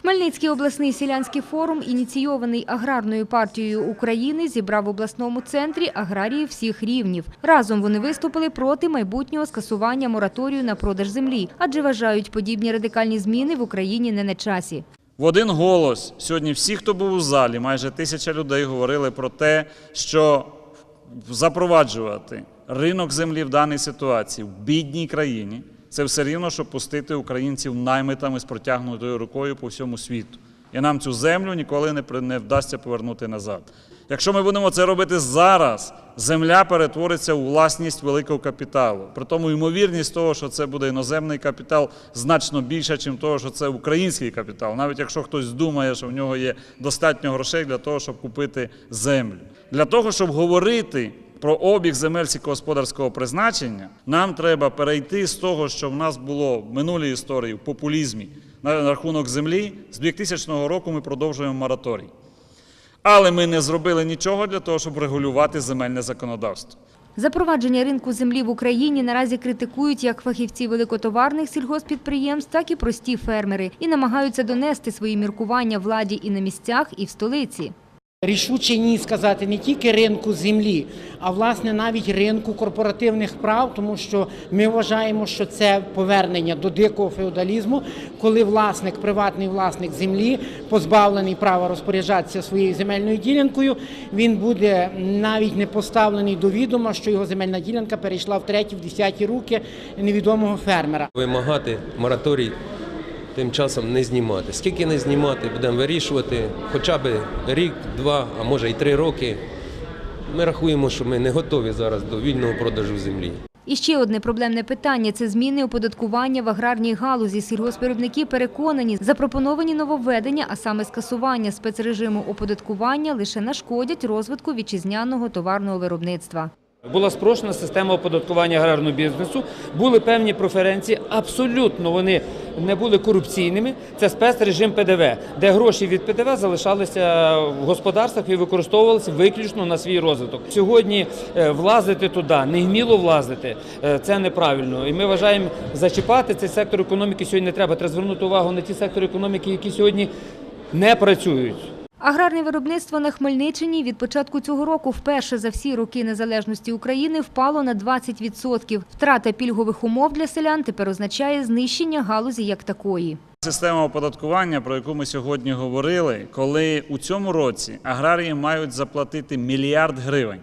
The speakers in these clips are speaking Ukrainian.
Хмельницький обласний селянський форум, ініційований аграрною партією України, зібрав в обласному центрі аграріїв всіх рівнів. Разом вони виступили проти майбутнього скасування мораторію на продаж землі, адже вважають подібні радикальні зміни в Україні не на часі. В один голос сьогодні всі, хто був у залі, майже тисяча людей говорили про те, що запроваджувати ринок землі в даній ситуації в бідній країні це все рівно, щоб пустити українців наймитами з протягнутою рукою по всьому світу. І нам цю землю ніколи не, вдасться повернути назад. Якщо ми будемо це робити зараз, земля перетвориться у власність великого капіталу. При тому ймовірність того, що це буде іноземний капітал, значно більша, ніж того, що це український капітал. Навіть якщо хтось думає, що в нього є достатньо грошей для того, щоб купити землю. Для того, щоб говорити про обіг земель сільськогосподарського призначення, нам треба перейти з того, що в нас було в минулій історії в популізмі на рахунок землі. З 2000 року ми продовжуємо мораторій. Але ми не зробили нічого для того, щоб регулювати земельне законодавство. Запровадження ринку землі в Україні наразі критикують як фахівці великотоварних сільгоспідприємств, так і прості фермери і намагаються донести свої міркування владі і на місцях, і в столиці. Рішуче ні сказати не тільки ринку землі, а власне навіть ринку корпоративних прав, тому що ми вважаємо, що це повернення до дикого феодалізму, коли власник, приватний власник землі, позбавлений права розпоряджатися своєю земельною ділянкою, він буде навіть не поставлений до відома, що його земельна ділянка перейшла в треті, в десяті руки невідомого фермера. Вимагати мораторій тим часом не знімати. Скільки не знімати, будемо вирішувати хоча б рік, два, а може й три роки. Ми рахуємо, що ми не готові зараз до вільного продажу землі. І ще одне проблемне питання – це зміни оподаткування в аграрній галузі. Сільгоспвиробники переконані, запропоновані нововведення, а саме скасування спецрежиму оподаткування, лише нашкодять розвитку вітчизняного товарного виробництва. Була спрощена система оподаткування аграрного бізнесу. Були певні преференції, абсолютно вони не були корупційними. Це спецрежим ПДВ, де гроші від ПДВ залишалися в господарствах і використовувалися виключно на свій розвиток. Сьогодні е, влазити туди, негміло влазити, е, це неправильно. І ми вважаємо, зачіпати цей сектор економіки сьогодні не треба. Треба звернути увагу на ті сектори економіки, які сьогодні не працюють. Аграрне виробництво на Хмельниччині від початку цього року вперше за всі роки незалежності України впало на 20%. Втрата пільгових умов для селян тепер означає знищення галузі як такої. Система оподаткування, про яку ми сьогодні говорили, коли у цьому році аграрії мають заплатити мільярд гривень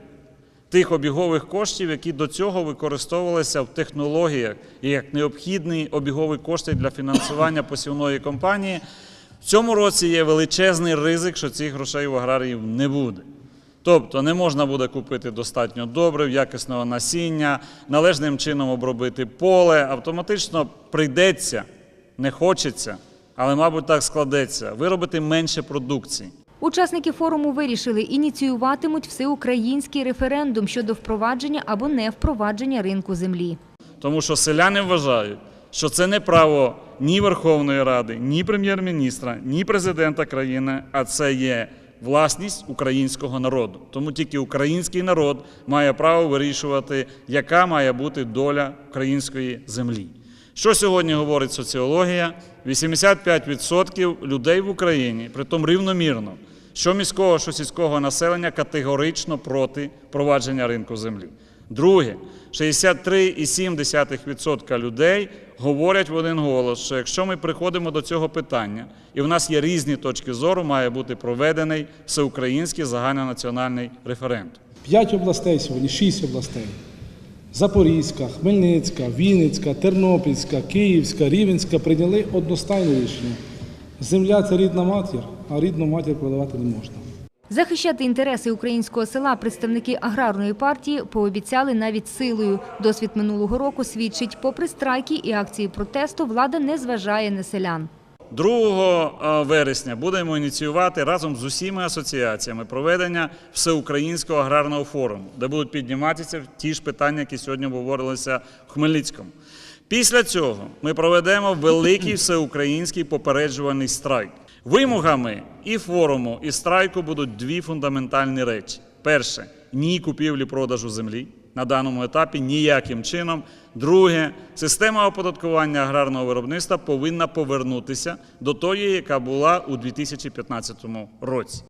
тих обігових коштів, які до цього використовувалися в технологіях як необхідні обігові кошти для фінансування посівної компанії. В цьому році є величезний ризик, що цих грошей у аграріїв не буде. Тобто не можна буде купити достатньо добрив, якісного насіння, належним чином обробити поле. Автоматично прийдеться, не хочеться, але, мабуть, так складеться, виробити менше продукції. Учасники форуму вирішили ініціюватимуть всеукраїнський референдум щодо впровадження або не впровадження ринку землі. Тому що селяни вважають, що це не право ні Верховної Ради, ні прем'єр-міністра, ні президента країни, а це є власність українського народу. Тому тільки український народ має право вирішувати, яка має бути доля української землі. Що сьогодні говорить соціологія? 85% людей в Україні, притом рівномірно, що міського, що сільського населення категорично проти провадження ринку землі. Друге, 63,7% людей говорять в один голос, що якщо ми приходимо до цього питання, і в нас є різні точки зору, має бути проведений всеукраїнський загальнонаціональний референдум. П'ять областей сьогодні, шість областей. Запорізька, Хмельницька, Вінницька, Тернопільська, Київська, Рівенська прийняли одностайне рішення. Земля це рідна матір, а рідну матір продавати не можна. Захищати інтереси українського села представники аграрної партії пообіцяли навіть силою. Досвід минулого року свідчить, попри страйки і акції протесту, влада не зважає на селян. 2 вересня будемо ініціювати разом з усіма асоціаціями проведення всеукраїнського аграрного форуму, де будуть підніматися ті ж питання, які сьогодні обговорилися в Хмельницькому. Після цього ми проведемо великий всеукраїнський попереджувальний страйк. Вимогами і форуму, і страйку будуть дві фундаментальні речі: перше ні купівлі продажу землі. на даному етапі ніяким чином. Друге, система оподаткування аграрного виробництва повинна повернутися до тої, яка була у 2015 році.